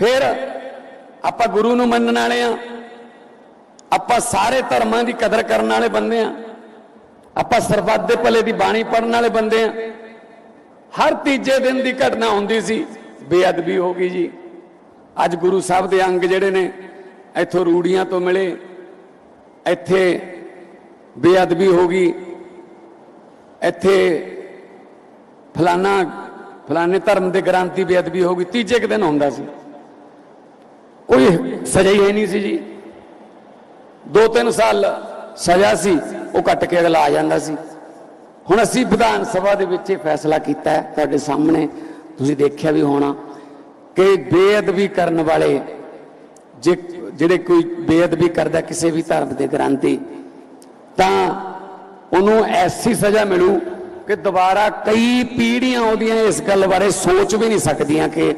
ਫਿਰ ਆਪਾਂ ਗੁਰੂ ਨੂੰ ਮੰਨਣ ਵਾਲੇ ਆ। ਆਪਾਂ ਸਾਰੇ ਧਰਮਾਂ ਦੀ ਕਦਰ ਕਰਨ ਵਾਲੇ ਬੰਦੇ ਆ। ਆਪਾਂ ਸਰਬੱਤ ਦੇ ਭਲੇ ਦੀ ਬਾਣੀ ਪੜਨ ਵਾਲੇ ਬੰਦੇ ਆ। ਹਰ ਤੀਜੇ ਦਿਨ ਦੀ ਘਟਨਾ ਹੁੰਦੀ ਸੀ, ਬੇਅਦਬੀ ਹੋ ਗਈ ਜੀ। ਅੱਜ ਗੁਰੂ ਸਾਹਿਬ ਦੇ ਅੰਗ ਜਿਹੜੇ ਨੇ, ਇੱਥੋਂ ਰੂੜੀਆਂ ਤੋਂ ਮਿਲੇ। ਇੱਥੇ ਬੇਅਦਬੀ ਹੋ ਗਈ। ਇੱਥੇ ਫਲਾਨਾ ਫਲਾਣੇ ਧਰਮ ਦੇ ਗ੍ਰਾਂਤੀ ਬੇਅਦਬੀ ਹੋ ਗਈ। ਤੀਜੇ ਕੁ ਦਿਨ ਹੁੰਦਾ ਸੀ। ਕੋਈ ਸਜ਼ਾ ਹੀ ਨਹੀਂ ਸੀ ਜੀ। ਦੋ ਤਿੰਨ ਸਾਲ ਸਜ਼ਾ ਸੀ, ਉਹ ਕੱਟ ਕੇ ਅਗਲਾ ਆ ਜਾਂਦਾ ਸੀ। ਹੁਣ ਅਸੀਂ ਵਿਧਾਨ ਸਭਾ ਦੇ ਵਿੱਚ ਇਹ ਫੈਸਲਾ ਕੀਤਾ ਹੈ ਤੁਹਾਡੇ ਸਾਹਮਣੇ। ਤੁਸੀਂ ਦੇਖਿਆ ਵੀ ਹੋਣਾ ਕਿ ਬੇਅਦਬੀ ਕਰਨ ਵਾਲੇ ਜੇ ਜਿਹੜੇ ਕੋਈ ਬੇਅਦਬੀ ਕਰਦਾ ਕਿਸੇ ਵੀ ਧਰਮ ਦੇ ਗ੍ਰੰਥ ਦੀ ਤਾਂ ਉਹਨੂੰ ਐਸੀ ਸਜ਼ਾ ਮਿਲੂ ਕਿ ਦੁਬਾਰਾ ਕਈ ਪੀੜ੍ਹੀਆਂ ਉਹਦੀਆਂ ਇਸ ਗੱਲ ਬਾਰੇ ਸੋਚ ਵੀ ਨਹੀਂ ਸਕਦੀਆਂ ਕਿ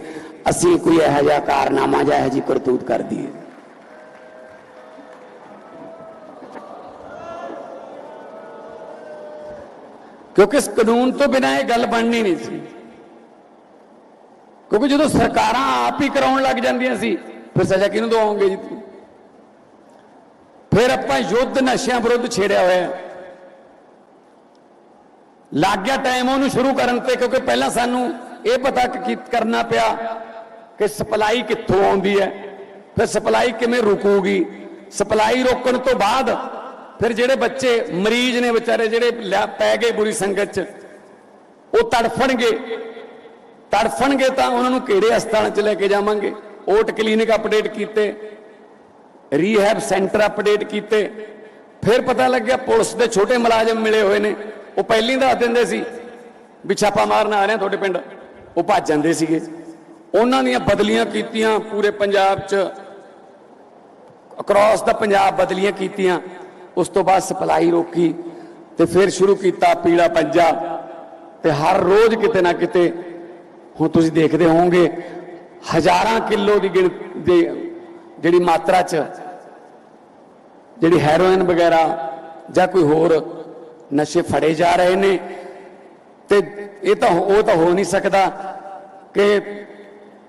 ਅਸੀਂ ਕੋਈ ਇਹੋ ਜਿਹਾ ਕਾਰਨਾਮਾ ਜਾਂ ਇਹੋ ਜਿਹੀ ਕਰਤੂਤ ਕਰ ਦਈਏ। ਕਿਉਂਕਿ ਇਸ ਕਾਨੂੰਨ ਤੋਂ ਬਿਨਾਂ ਇਹ ਗੱਲ ਬਣਨੀ ਨਹੀਂ ਸੀ। ਕਿਉਂਕਿ ਜਦੋਂ ਸਰਕਾਰਾਂ ਆਪ ਹੀ ਕਰਾਉਣ ਲੱਗ ਜਾਂਦੀਆਂ ਸੀ, ਫਿਰ ਸਜ਼ਾ ਕਿਹਨੂੰ ਦਵਾਉਂਗੇ ਜੀ ਫਿਰ ਆਪਾਂ ਯੁੱਧ ਨਸ਼ਿਆਂ ਵਿਰੁੱਧ ਛੇੜਿਆ ਹੋਇਆ ਲੱਗ ਗਿਆ ਟਾਈਮ ਉਹਨੂੰ ਸ਼ੁਰੂ ਕਰਨ ਤੇ, ਕਿਉਂਕਿ ਪਹਿਲਾਂ ਸਾਨੂੰ ਇਹ ਪਤਾ ਕਰਨਾ ਪਿਆ। ਕਿ ਸਪਲਾਈ ਕਿੱਥੋਂ ਆਉਂਦੀ ਹੈ? ਫਿਰ ਸਪਲਾਈ ਕਿਵੇਂ ਰੁਕੂਗੀ? ਸਪਲਾਈ ਰੋਕਣ ਤੋਂ ਬਾਅਦ ਫਿਰ ਜਿਹੜੇ ਬੱਚੇ ਮਰੀਜ਼ ਨੇ ਵਿਚਾਰੇ ਜਿਹੜੇ ਲੈ- ਪੈ ਗਏ ਬੁਰੀ ਸੰਗਤ 'ਚ, ਉਹ ਤੜਫਣਗੇ। ਤੜਫਣਗੇ ਤਾਂ ਉਹਨਾਂ ਨੂੰ ਕਿਹੜੇ ਹਸਪਤਾਲ 'ਚ ਲੈ ਕੇ ਜਾਵਾਂਗੇ? ਓਟ ਕਲੀਨਿਕ ਅਪਡੇਟ ਕੀਤੇ, ਰੀਹੈਬ ਸੈਂਟਰ ਅਪਡੇਟ ਕੀਤੇ। ਫਿਰ ਪਤਾ ਲੱਗਿਆ ਪੁਲਿਸ ਦੇ ਛੋਟੇ ਮੁਲਾਜ਼ਮ ਮਿਲੇ ਹੋਏ ਨੇ। ਉਹ ਪਹਿਲੀ ਦੱਸ ਦਿੰਦੇ ਸੀ ਵੀ ਛਾਪਾ ਮਾਰਨ ਆ ਰਹੇ ਆ ਤੁਹਾਡੇ ਪਿੰਡ। ਉਹ ਭੱਜ ਜਾਂਦੇ ਸੀਗੇ। ਉਹਨਾਂ ਦੀਆਂ ਬਦਲੀਆਂ ਕੀਤੀਆਂ ਪੂਰੇ ਪੰਜਾਬ 'ਚ ਅਕ੍ਰੋਸ ਦਾ ਪੰਜਾਬ ਬਦਲੀਆਂ ਕੀਤੀਆਂ, ਉਸ ਤੋਂ ਬਾਅਦ ਸਪਲਾਈ ਰੋਕੀ ਤੇ ਫਿਰ ਸ਼ੁਰੂ ਕੀਤਾ ਪੀਲਾ ਪੰਜਾ ਤੇ ਹਰ ਰੋਜ਼ ਕਿਤੇ ਨਾ ਕਿਤੇ, ਹੁਣ ਤੁਸੀਂ ਦੇਖਦੇ ਹੋਵੋਗੇ, ਹਜ਼ਾਰਾਂ ਕਿਲੋ ਦੀ ਗਿਣ ਜਿਹੜੀ ਮਾਤਰਾ 'ਚ ਜਿਹੜੀ ਹੈਰੋਇਨ ਵਗੈਰਾ ਜਾਂ ਕੋਈ ਹੋਰ ਨਸ਼ੇ ਫੜੇ ਜਾ ਰਹੇ ਨੇ, ਤੇ ਇਹ ਤਾਂ ਉਹ ਤਾਂ ਹੋ ਨਹੀਂ ਸਕਦਾ ਕਿ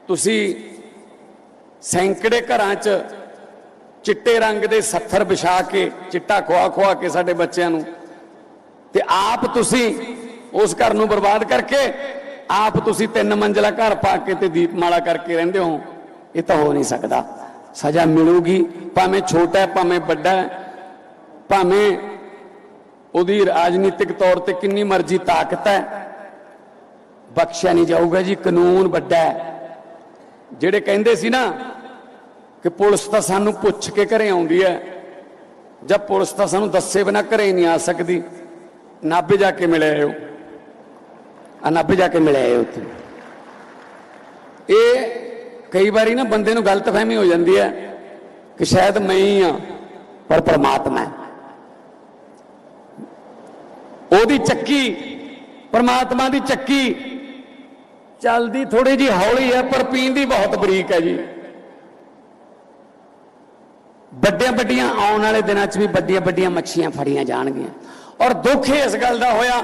ਤੁਸੀਂ ਸੈਂਕੜੇ ਘਰਾਂ 'ਚ ਚਿੱਟੇ ਰੰਗ ਦੇ ਸੱਥਰ ਵਿਛਾ ਕੇ, ਚਿੱਟਾ ਖਵਾ ਖਵਾ ਕੇ ਸਾਡੇ ਬੱਚਿਆਂ ਨੂੰ। ਤੇ ਆਪ ਤੁਸੀਂ ਉਸ ਘਰ ਨੂੰ ਬਰਬਾਦ ਕਰਕੇ, ਆਪ ਤੁਸੀਂ ਤਿੰਨ ਮੰਜ਼ਲਾ ਘਰ ਪਾ ਕੇ ਤੇ ਦੀਪਮਾਲਾ ਕਰਕੇ ਰਹਿੰਦੇ ਹੋ। ਇਹ ਤਾਂ ਹੋ ਨਹੀਂ ਸਕਦਾ। ਸਜ਼ਾ ਮਿਲੂਗੀ। ਭਾਵੇਂ ਛੋਟਾ ਹੈ, ਭਾਵੇਂ ਵੱਡਾ ਹੈ, ਭਾਵੇਂ ਉਹਦੀ ਰਾਜਨੀਤਿਕ ਤੌਰ ਤੇ ਕਿੰਨੀ ਮਰਜ਼ੀ ਤਾਕਤ ਹੈ, ਬਖਸ਼ਿਆ ਨਹੀਂ ਜਾਊਗਾ ਜੀ। ਕਾਨੂੰਨ ਵੱਡਾ ਹੈ। ਜਿਹੜੇ ਕਹਿੰਦੇ ਸੀ ਨਾ ਕਿ ਪੁਲਿਸ ਤਾਂ ਸਾਨੂੰ ਪੁੱਛ ਕੇ ਘਰੇ ਆਉਂਦੀ ਹੈ, ਜਾਂ ਪੁਲਿਸ ਤਾਂ ਸਾਨੂੰ ਦੱਸੇ ਬਿਨਾ ਘਰੇ ਨਹੀਂ ਆ ਸਕਦੀ। ਨਾਭੇ ਜਾ ਕੇ ਮਿਲੇ ਆਇਓ। ਆ ਨਾਭੇ ਜਾ ਕੇ ਮਿਲੇ ਆਇਓ ਉੱਥੇ। ਇਹ ਕਈ ਵਾਰੀ ਨਾ ਬੰਦੇ ਨੂੰ ਗਲਤਫਹਿਮੀ ਹੋ ਜਾਂਦੀ ਹੈ ਕਿ ਸ਼ਾਇਦ ਮੈਂ ਹੀ ਆ ਪਰ ਪ੍ਰਮਾਤਮਾ ਉਹਦੀ ਚੱਕੀ, ਪਰਮਾਤਮਾ ਦੀ ਚੱਕੀ ਚੱਲਦੀ ਥੋੜੀ ਜੀ ਹੌਲੀ ਹੈ, ਪਰ ਪੀਂਦੀ ਬਹੁਤ ਬਰੀਕ ਹੈ ਜੀ। ਵੱਡੀਆਂ ਵੱਡੀਆਂ ਆਉਣ ਵਾਲੇ ਦਿਨਾਂ 'ਚ ਵੀ ਵੱਡੀਆਂ ਵੱਡੀਆਂ ਮੱਛੀਆਂ ਫੜੀਆਂ ਜਾਣਗੀਆਂ। ਔਰ ਦੁੱਖ ਇਸ ਗੱਲ ਦਾ ਹੋਇਆ,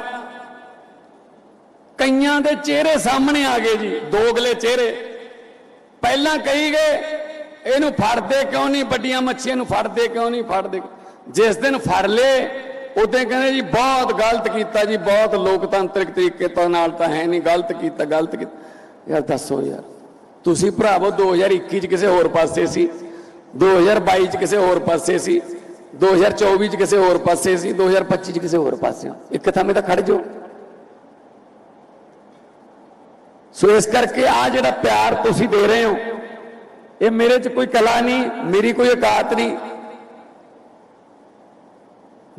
ਕਈਆਂ ਦੇ ਚਿਹਰੇ ਸਾਹਮਣੇ ਆ ਗਏ ਜੀ ਦੋਗਲੇ ਚਿਹਰੇ। ਪਹਿਲਾਂ ਕਹੀ ਗਏ, ਇਹਨੂੰ ਫੜਦੇ ਕਿਉਂ ਨਹੀਂ? ਵੱਡੀਆਂ ਮੱਛੀਆਂ ਨੂੰ ਫੜਦੇ ਕਿਉਂ ਨਹੀਂ? ਫੜਦੇ ਜਿਸ ਦਿਨ ਫੜ ਲਏ ਉਦੋਂ ਕਹਿੰਦੇ ਜੀ ਬਹੁਤ ਗਲਤ ਕੀਤਾ ਜੀ, ਬਹੁਤ ਲੋਕਤੰਤਰਿਕ ਤਰੀਕੇ ਤੋਂ ਨਾਲ ਤਾਂ ਹੈ ਨਹੀਂ, ਗਲਤ ਕੀਤਾ ਗਲਤ ਕੀਤਾ। ਯਾਰ ਦੱਸੋ ਯਾਰ, ਤੁਸੀਂ ਭਰਾਵੋ 2021 ਚ ਕਿਸੇ ਹੋਰ ਪਾਸੇ ਸੀ 2022 ਚ ਕਿਸੇ ਹੋਰ ਪਾਸੇ ਸੀ 2024 ਚ ਕਿਸੇ ਹੋਰ ਪਾਸੇ ਸੀ 2025 ਚ ਕਿਸੇ ਹੋਰ ਪਾਸੇ ਇੱਕ ਥਾਂ 'ਤੇ ਤਾਂ ਖੜ ਜਾਓ। ਸੋ ਇਸ ਕਰਕੇ ਆ ਜਿਹੜਾ ਪਿਆਰ ਤੁਸੀਂ ਦੇ ਰਹੇ ਹੋ, ਇਹ ਮੇਰੇ 'ਚ ਕੋਈ ਕਲਾ ਨਹੀਂ, ਮੇਰੀ ਕੋਈ ਔਕਾਤ ਨਹੀਂ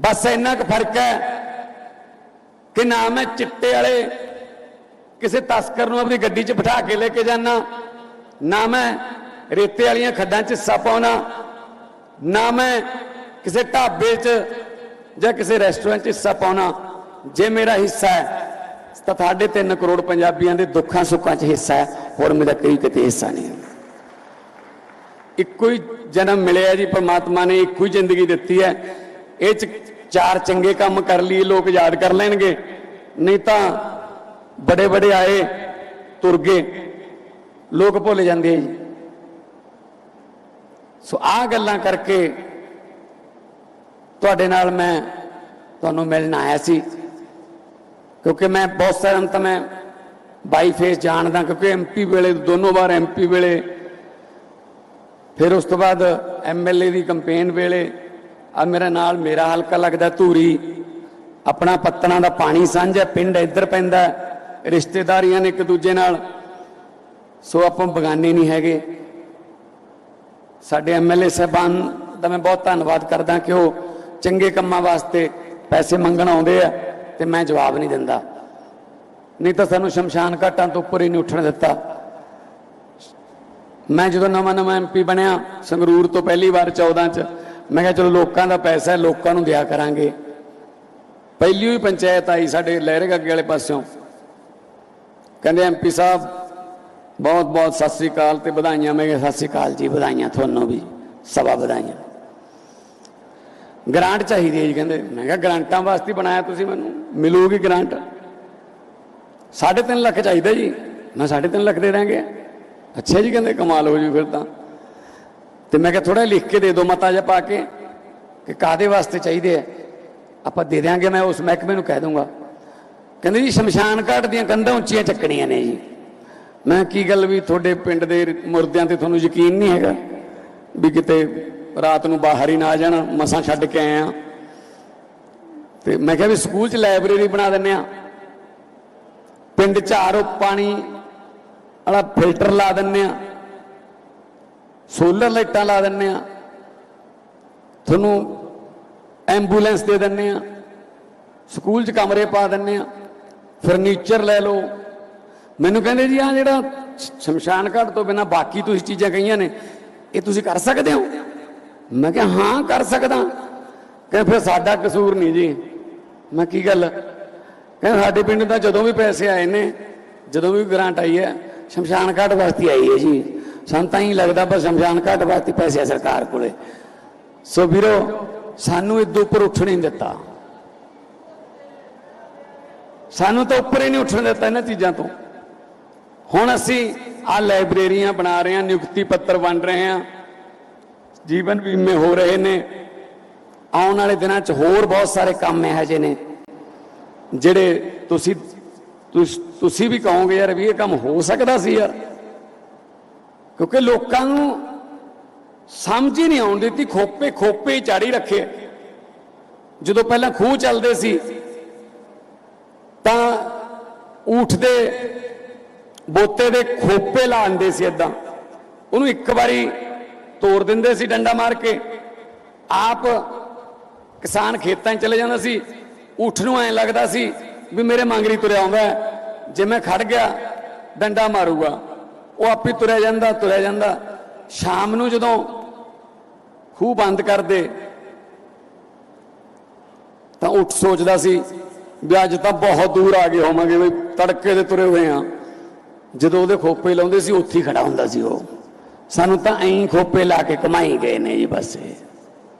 ਬਸ ਇੰਨਾ ਕੁ ਫ਼ਰਕ ਹੈ ਕਿ ਨਾ ਮੈਂ ਚਿੱਟੇ ਵਾਲੇ ਕਿਸੇ ਤਸਕਰ ਨੂੰ ਆਪਣੀ ਗੱਡੀ 'ਚ ਬਿਠਾ ਕੇ ਲੈ ਕੇ ਜਾਣਾ ਨਾ ਮੈਂ ਰੇਤੇ ਵਾਲੀਆਂ ਖੱਡਾਂ 'ਚ ਹਿੱਸਾ ਪਾਉਣਾ ਨਾ ਮੈਂ ਕਿਸੇ ਢਾਬੇ 'ਚ ਜਾਂ ਕਿਸੇ ਰੈਸਟੋਰੈਂਟ 'ਚ ਹਿੱਸਾ ਪਾਉਣਾ ਜੇ ਮੇਰਾ ਹਿੱਸਾ ਹੈ, ਤਾਂ ਤੁਹਾਡੇ 3 ਕਰੋੜ ਪੰਜਾਬੀਆਂ ਦੇ ਦੁੱਖਾਂ ਸੁੱਖਾਂ 'ਚ ਹਿੱਸਾ ਹੈ, ਹੋਰ ਮੇਰਾ ਕੋਈ ਕਿਤੇ ਹਿੱਸਾ ਨਹੀਂ ਇੱਕੋ ਹੀ ਜਨਮ ਮਿਲਿਆ ਜੀ, ਪਰਮਾਤਮਾ ਨੇ ਇੱਕੋ ਹੀ ਜ਼ਿੰਦਗੀ ਦਿੱਤੀ ਹੈ। ਇਹ ਚ ਚਾਰ ਚੰਗੇ ਕੰਮ ਕਰ ਲਈਏ, ਲੋਕ ਯਾਦ ਕਰ ਲੈਣਗੇ। ਨਹੀਂ ਤਾਂ ਬੜੇ ਬੜੇ ਆਏ, ਤੁਰ ਗਏ। ਲੋਕ ਭੁੱਲ ਜਾਂਦੇ ਜੀ। ਸੋ ਆ ਗੱਲਾਂ ਕਰਕੇ ਤੁਹਾਡੇ ਨਾਲ ਮੈਂ ਤੁਹਾਨੂੰ ਮਿਲਣ ਆਇਆ ਸੀ। ਕਿਉਂਕਿ ਮੈਂ ਬਹੁਤ ਸਾਰਿਆਂ ਨੂੰ ਤਾਂ ਮੈਂ ਬਾਈ ਫੇਸ ਜਾਣਦਾ, ਕਿਉਂਕਿ ਐਮਪੀ ਵੇਲੇ, ਦੋਨੋਂ ਵਾਰ ਐਮਪੀ ਵੇਲੇ। ਫਿਰ ਉਸ ਤੋਂ ਬਾਅਦ ਐਮਐਲਏ ਦੀ ਕੈਂਪੇਨ ਵੇਲੇ ਆ ਮੇਰੇ ਨਾਲ ਮੇਰਾ ਹਲਕਾ ਲੱਗਦਾ ਧੂਰੀ। ਆਪਣਾ ਪੱਤਣਾ ਦਾ ਪਾਣੀ ਸਾਂਝਾ ਪਿੰਡ ਇੱਧਰ ਪੈਂਦਾ ਰਿਸ਼ਤੇਦਾਰੀਆਂ ਨੇ ਇੱਕ ਦੂਜੇ ਨਾਲ। ਸੋ ਆਪਾਂ ਬਗਾਨੇ ਨਹੀਂ ਹੈਗੇ। ਸਾਡੇ ਐਮਐਲਏ ਸਾਹਿਬਾਨ ਦਾ ਮੈਂ ਬਹੁਤ ਧੰਨਵਾਦ ਕਰਦਾ ਕਿ ਉਹ ਚੰਗੇ ਕੰਮਾਂ ਵਾਸਤੇ ਪੈਸੇ ਮੰਗਣ ਆਉਂਦੇ ਆ ਤੇ ਮੈਂ ਜਵਾਬ ਨਹੀਂ ਦਿੰਦਾ। ਨਹੀਂ ਤਾਂ ਸਾਨੂੰ ਸ਼ਮਸ਼ਾਨ ਘਾਟਾਂ ਤੋਂ ਉੱਪਰ ਹੀ ਨਹੀਂ ਉੱਠਣ ਦਿੱਤਾ। ਮੈਂ ਜਦੋਂ ਨਵਾਂ ਨਵਾਂ ਐਮਪੀ ਬਣਿਆ ਸੰਗਰੂਰ ਤੋਂ ਪਹਿਲੀ ਵਾਰ 14 ਚ ਮੈਂ ਕਿਹਾ ਚਲੋ ਲੋਕਾਂ ਦਾ ਪੈਸਾ ਹੈ, ਲੋਕਾਂ ਨੂੰ ਦਿਆ ਕਰਾਂਗੇ। ਪਹਿਲੀ ਹੀ ਪੰਚਾਇਤ ਆਈ ਸਾਡੇ ਲਹਿਰੇ ਅੱਗੇ ਵਾਲੇ ਪਾਸਿਓਂ। ਕਹਿੰਦੇ ਐਮਪੀ ਸਾਹਿਬ, ਬਹੁਤ ਬਹੁਤ ਸਤਿ ਸ੍ਰੀ ਅਕਾਲ ਤੇ ਵਧਾਈਆਂ। ਮੈਂ ਕਿਹਾ ਸਤਿ ਸ੍ਰੀ ਅਕਾਲ ਜੀ, ਵਧਾਈਆਂ ਤੁਹਾਨੂੰ ਵੀ, ਸਭਾ ਵਧਾਈਆਂ। ਗ੍ਰਾਂਟ ਚਾਹੀਦੀ ਹੈ ਜੀ ਕਹਿੰਦੇ। ਮੈਂ ਕਿਹਾ ਗ੍ਰਾਂਟਾਂ ਵਾਸਤੇ ਬਣਾਇਆ ਤੁਸੀਂ ਮੈਨੂੰ। ਮਿਲੂਗੀ ਗ੍ਰਾਂਟ। 3.5 ਲੱਖ ਚਾਹੀਦਾ ਜੀ। ਮੈਂ 3.5 ਲੱਖ ਦੇ ਦਾਂਗੇ ਅੱਛਾ ਜੀ ਕਹਿੰਦੇ, ਕਮਾਲ ਹੋ ਜੂ ਫਿਰ ਤਾਂ। ਤੇ ਮੈਂ ਕਿਹਾ ਥੋੜਾ ਲਿਖ ਕੇ ਦੇ ਦਿਓ ਮਤਾ ਜਿਹਾ ਪਾ ਕੇ ਕਿ ਕਾਦੇ ਵਾਸਤੇ ਚਾਹੀਦੇ ਆ? ਆਪਾਂ ਦੇ ਦਿਆਂਗੇ, ਮੈਂ ਉਸ ਮਹਿਕਮੇ ਨੂੰ ਕਹਿ ਦੂੰਗਾ ਕਹਿੰਦੇ ਜੀ, ਸ਼ਮਸ਼ਾਨ ਘਾਟ ਦੀਆਂ ਕੰਧਾਂ ਉੱਚੀਆਂ ਚੱਕਣੀਆਂ ਨੇ ਜੀ। ਮੈਂ ਕੀ ਗੱਲ ਵੀ ਤੁਹਾਡੇ ਪਿੰਡ ਦੇ ਮੁਰਦਿਆਂ ਤੇ ਤੁਹਾਨੂੰ ਯਕੀਨ ਨਹੀਂ ਹੈਗਾ ਵੀ ਕਿਤੇ ਰਾਤ ਨੂੰ ਬਾਹਰ ਹੀ ਨਾ ਆ ਜਾਣ, ਮਸਾਂ ਛੱਡ ਕੇ ਆਏ ਆ। ਤੇ ਮੈਂ ਕਿਹਾ ਵੀ ਸਕੂਲ 'ਚ ਲਾਇਬ੍ਰੇਰੀ ਬਣਾ ਦਿੰਨੇ ਆ। ਪਿੰਡ 'ਚ ਆਰੋ ਪਾਣੀ ਵਾਲਾ ਫਿਲਟਰ ਲਾ ਦਿੰਨੇ ਆ। ਸੋਲਰ ਲਾਈਟਾਂ ਲਾ ਦਿੰਨੇ ਆ। ਤੁਹਾਨੂੰ ਐਂਬੂਲੈਂਸ ਦੇ ਦਿੰਨੇ ਆ। ਸਕੂਲ 'ਚ ਕਮਰੇ ਪਾ ਦਿੰਨੇ ਆ। ਫਰਨੀਚਰ ਲੈ ਲਓ। ਮੈਨੂੰ ਕਹਿੰਦੇ ਜੀ ਆ ਜਿਹੜਾ ਸ਼ਮਸ਼ਾਨ ਘਾਟ ਤੋਂ ਬਿਨਾ ਬਾਕੀ ਤੁਸੀਂ ਚੀਜ਼ਾਂ ਕਹੀਆਂ ਨੇ, ਇਹ ਤੁਸੀਂ ਕਰ ਸਕਦੇ ਹੋ? ਮੈਂ ਕਿਹਾ, ਹਾਂ, ਕਰ ਸਕਦਾ। ਕਹਿੰਦੇ, ਫਿਰ ਸਾਡਾ ਕਸੂਰ ਨਹੀਂ ਜੀ। ਮੈਂ ਕੀ ਗੱਲ? ਕਹਿੰਦੇ, ਸਾਡੇ ਪਿੰਡ ਦਾ ਜਦੋਂ ਵੀ ਪੈਸੇ ਆਏ ਨੇ, ਜਦੋਂ ਵੀ ਗ੍ਰਾਂਟ ਆਈ ਹੈ, ਸ਼ਮਸ਼ਾਨ ਘਾਟ ਵਾਸਤੇ ਆਈ ਹੈ ਜੀ। ਸਾਨੂੰ ਤਾਂ ਹੀ ਲੱਗਦਾ ਪਰ ਸ਼ਮਸ਼ਾਨ ਘਾਟ ਵਾਸਤੇ ਪੈਸੇ ਸਰਕਾਰ ਕੋਲੇ। ਸੋ ਵੀਰੋ, ਸਾਨੂੰ ਇਦੋਂ ਉੱਪਰ ਉੱਠਣ ਹੀ ਨਹੀਂ ਦਿੱਤਾ। ਸਾਨੂੰ ਤਾਂ ਉੱਪਰ ਹੀ ਨਹੀਂ ਉੱਠਣ ਦਿੱਤਾ ਇਹਨਾਂ ਚੀਜ਼ਾਂ ਤੋਂ। ਹੁਣ ਅਸੀਂ ਆ ਲਾਇਬ੍ਰੇਰੀਆਂ ਬਣਾ ਰਹੇ ਹਾਂ, ਨਿਯੁਕਤੀ ਪੱਤਰ ਵੰਡ ਰਹੇ ਹਾਂ। ਜੀਵਨ ਬੀਮੇ ਹੋ ਰਹੇ ਨੇ। ਆਉਣ ਵਾਲੇ ਦਿਨਾਂ 'ਚ ਹੋਰ ਬਹੁਤ ਸਾਰੇ ਕੰਮ ਇਹੋ ਜਿਹੇ ਨੇ, ਜਿਹੜੇ ਤੁਸੀਂ ਤੁਸੀਂ ਵੀ ਕਹੋਗੇ, ਯਾਰ ਵੀ ਇਹ ਕੰਮ ਹੋ ਸਕਦਾ ਸੀ ਯਾਰ। ਕਿਉਂਕਿ ਲੋਕਾਂ ਨੂੰ ਸਮਝ ਹੀ ਨਹੀਂ ਆਉਣ ਦਿੱਤੀ ਖੋਪੇ ਖੋਪੇ ਹੀ ਚਾੜੀ ਰੱਖੇ। ਜਦੋਂ ਪਹਿਲਾਂ ਖੂਹ ਚੱਲਦੇ ਸੀ, ਤਾਂ ਊਠ ਦੇ ਬੋਤੇ ਦੇ ਖੋਪੇ ਲਾਉਂਦੇ ਸੀ ਇਦਾਂ ਉਹਨੂੰ ਇੱਕ ਵਾਰੀ ਤੋੜ ਦਿੰਦੇ ਸੀ ਡੰਡਾ ਮਾਰ ਕੇ। ਆਪ ਕਿਸਾਨ ਖੇਤਾਂ 'ਚ ਚਲੇ ਜਾਂਦਾ ਸੀ, ਊਠ ਨੂੰ ਐਂ ਲੱਗਦਾ ਸੀ ਵੀ ਮੇਰੇ ਮੰਗਰੀ ਤੁਰਿਆ ਆਉਂਦਾ, ਜੇ ਮੈਂ ਖੜ ਗਿਆ, ਡੰਡਾ ਮਾਰੂਗਾ। ਉਹ ਆਪੇ ਤੁਰਿਆ ਜਾਂਦਾ ਤੁਰਿਆ ਜਾਂਦਾ। ਸ਼ਾਮ ਨੂੰ ਜਦੋਂ ਖੂਹ ਬੰਦ ਕਰਦੇ, ਤਾਂ ਉੱਠ ਸੋਚਦਾ ਸੀ ਵੀ ਅੱਜ ਤਾਂ ਬਹੁਤ ਦੂਰ ਆ ਗਏ ਹੋਵਾਂਗੇ ਵੀ ਤੜਕੇ ਦੇ ਤੁਰੇ ਹੋਏ ਆ ਜਦੋਂ ਉਹਦੇ ਖੋਪੇ ਲਾਉਂਦੇ ਸੀ, ਉੱਥੇ ਹੀ ਖੜਾ ਹੁੰਦਾ ਸੀ ਉਹ। ਸਾਨੂੰ ਤਾਂ ਐਂ ਖੋਪੇ ਲਾ ਕੇ ਕਮਾਈ ਗਏ ਨੇ ਜੀ ਬਸ। ਇਹ